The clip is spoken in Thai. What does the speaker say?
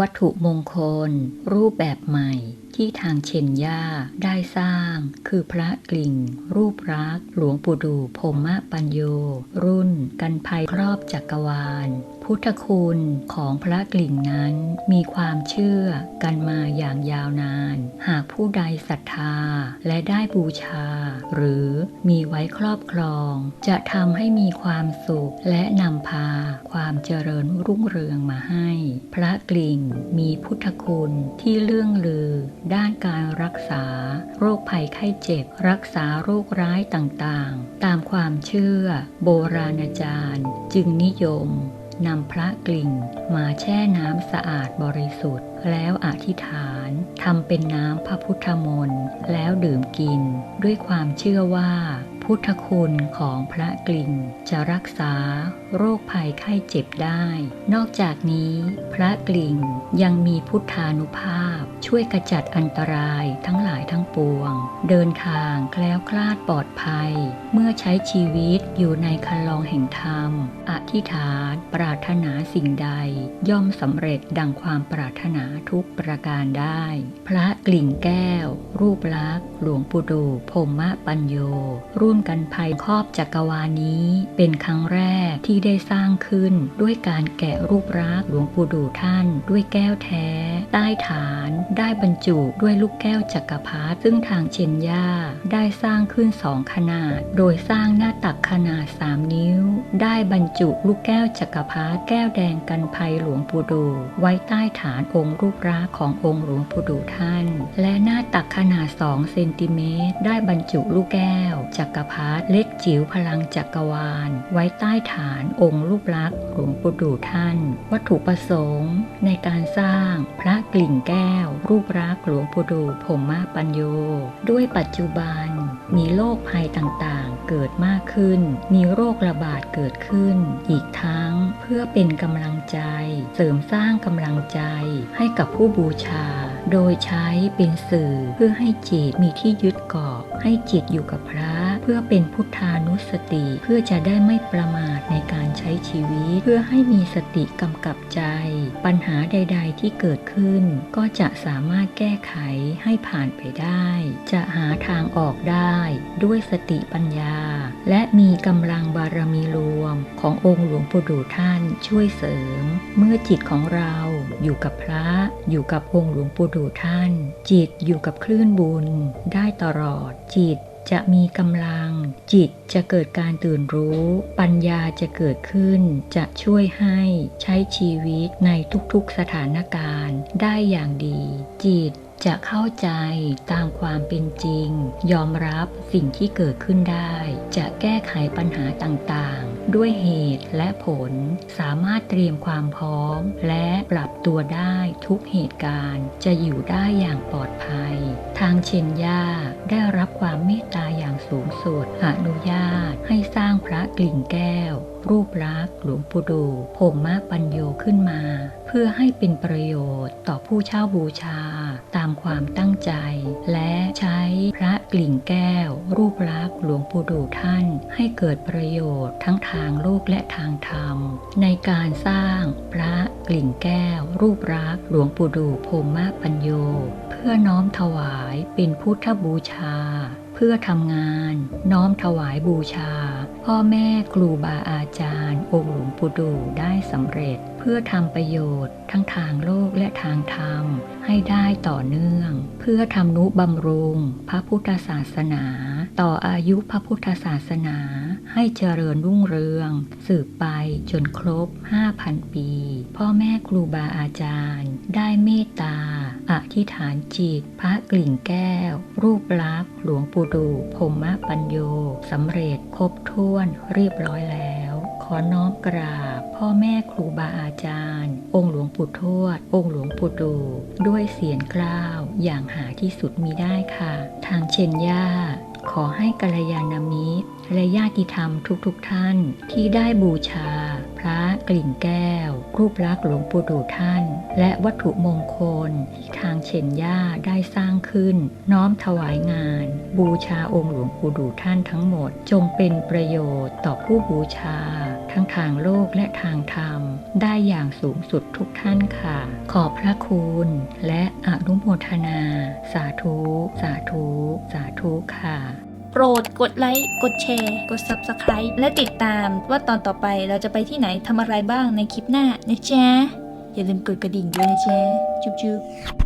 วัตถุมงคล รูปแบบใหม่ที่ทางเชนย่าได้สร้าง คือพระกลิ่ง รูปรัก หลวงปู่ดูพรหมปัญโย รุ่น กันภัยครอบจักรวาล พุทธคุณของพระกลิ่งนั้นมีความเชื่อกันมาอย่างยาวนาน หากผู้ใดศรัทธาและได้บูชา หรือมีไว้ครอบครอง จะทำให้มีความสุขและนำพาความเจริญรุ่งเรืองมาให้ พระกลิ่งมีพุทธคุณที่เลื่องลือ ด้านการรักษา โรคภัยไข้เจ็บ รักษาโรคร้ายต่างๆ ตามความเชื่อโบราณจารย์จึงนิยมนำพระกลิ่งมาแช่น้ำสะอาดบริสุทธิ์ แล้วอธิษฐานทำเป็นน้ำพระพุทธมนต์แล้วดื่มกิน ด้วยความเชื่อว่า พุทธคุณของพระกลิ่งจะรักษา โรคภัยไข้เจ็บได้ นอกจากนี้ พระกลิ่งยังมีพุทธานุภาพ ช่วยกระจัดอันตรายทั้งหลายทั้งปวง เดินทางแคล้วคลาดปลอดภัย เมื่อใช้ชีวิตอยู่ในคันลองแห่งธรรม อธิษฐานปรารถนาสิ่งใด ย่อมสำเร็จดังความปรารถนาทุกประการได้ พระกลิ่งแก้ว รูปลักษ์หลวงปู่ดูพรหมปัญโยรุ่นกันภัยครอบจักรวาลนี้ เป็นครั้งแรกที่ได้สร้างขึ้นด้วยการแกะรูปรักหลวงปู่ดูท่านด้วยแก้วแท้ ใต้ฐานได้บรรจุด้วยลูกแก้วจักรพรรดิซึ่งทางเชนย่าได้สร้างขึ้นสองขนาด โดยสร้างหน้าตักขนาด 3 นิ้ว ได้บรรจุลูกแก้วจักรพรรดิแก้วแดงกันภัยหลวงปู่ดู ไว้ใต้ฐานองค์รูปรักขององค์หลวงปู่ดูท่าน และหน้าตักขนาด 2 เซนติเมตร ได้บรรจุลูกแก้ว จักรพรรดิเล็กจิ๋วพลังจักรวาล ไว้ใต้ฐานองค์รูปลักษ์หลวงปู่ดูท่าน วัตถุประสงค์ ในการสร้างพระกลิ่งแก้ว รูปรักหลวงปู่ดูพรหมปัญโย ด้วยปัจจุบัน มีโรคภัยต่างๆ เกิดมากขึ้น มีโรคระบาดเกิดขึ้น อีกทั้งเพื่อเป็นกำลังใจ เสริมสร้างกำลังใจให้กับผู้บูชา โดยใช้เป็นสื่อเพื่อให้จิตมีที่ยึดเกาะให้จิตอยู่กับพระ เพื่อเป็นพุทธานุสติเพื่อจะได้ไม่ประมาทในการใช้ชีวิต เพื่อให้มีสติกำกับใจ ปัญหาใด ๆ ที่เกิดขึ้น ก็จะสามารถแก้ไขให้ผ่านไปได้ จะหาทางออกได้ด้วยสติปัญญา และมีกำลังบารมีรวมขององค์หลวงปู่ดูท่านช่วยเสริม เมื่อจิตของเราอยู่กับพระอยู่กับองค์หลวงปู่ดูท่าน จิตอยู่กับคลื่นบุญได้ตลอดจิต จะมีกำลัง จิตจะเกิดการตื่นรู้ ปัญญาจะเกิดขึ้น จะช่วยให้ใช้ชีวิตในทุกๆสถานการณ์ได้อย่างดี จิตจะเข้าใจตามความเป็นจริง ยอมรับสิ่งที่เกิดขึ้นได้ จะแก้ไขปัญหาต่างๆ ด้วยเหตุและผล สามารถเตรียมความพร้อม และปรับตัวได้ทุกเหตุการณ์ จะอยู่ได้อย่างปลอดภัย ทางเชนย่าได้รับความเมตตาอย่างสูงสุดอนุญาตให้สร้างพระกลิ่งแก้ว รูปลักษณ์หลวงปู่ดูพรหมปัญโยขึ้นมา เพื่อให้เป็นประโยชน์ต่อผู้เช่าบูชา ตามความตั้งใจ และใช้พระกลิ่งแก้ว รูปลักษ์หลวงปู่ดูท่าน ให้เกิดประโยชน์ทั้งทางโลกและทางธรรม ในการสร้างพระกลิ่งแก้ว รูปลักษ์หลวงปู่ดูพรหมปัญโย เพื่อน้อมถวายเป็นพุทธบูชาเพื่อทำงานน้อมถวายบูชา พ่อแม่ครูบาอาจารย์ องค์หลวงปู่ดูได้สำเร็จ พื่อทำประโยชน์ทั้งทางโลกและทางธรรมให้ได้ต่อเนื่อง เพื่อทำนุบำรุง พระพุทธศาสนา ต่ออายุพระพุทธศาสนา ให้เจริญรุ่งเรือง สืบไปจนครบ 5,000 ปี พ่อแม่ครูบาอาจารย์ ได้เมตตาอธิษฐานจิต พระกลิ่งแก้ว รูปลักษณ์ หลวงปู่ดูพรหมปัญโยสำเร็จครบถ้วนเรียบร้อยแล้ว ขอน้อมกราบ พ่อแม่ครูบาอาจารย์ องค์หลวงปู่ทวด องค์หลวงปู่ดูด้วยเสียงกล้าว อย่างหาที่สุดมีได้ค่ะ ทางเชนย่าขอให้กัลยาณมิตรและญาติธรรมทุกๆทท่านที่ได้บูชา พระ กลิ่งแก้ว รูปลักษณ์หลวงปู่ดูท่าน และวัตถุมงคลที่ทางเชนย่าได้สร้างขึ้น น้อมถวายงาน บูชาองค์หลวงปู่ดูท่านทั้งหมด จงเป็นประโยชน์ต่อผู้บูชา ทั้งทางโลกและทางธรรม ได้อย่างสูงสุดทุกท่านค่ะ ขอบพระคุณและอนุโมทนา สาธุ สาธุ สาธุค่ะ โปรดกดไลค์กดแชร์ กด Subscribe และติดตามว่าตอนต่อไปเราจะไปที่ไหนทำอะไรบ้างในคลิปหน้านะจ๊ะอย่าลืมกดกระดิ่งด้วยนะจ๊ะจุ๊บๆ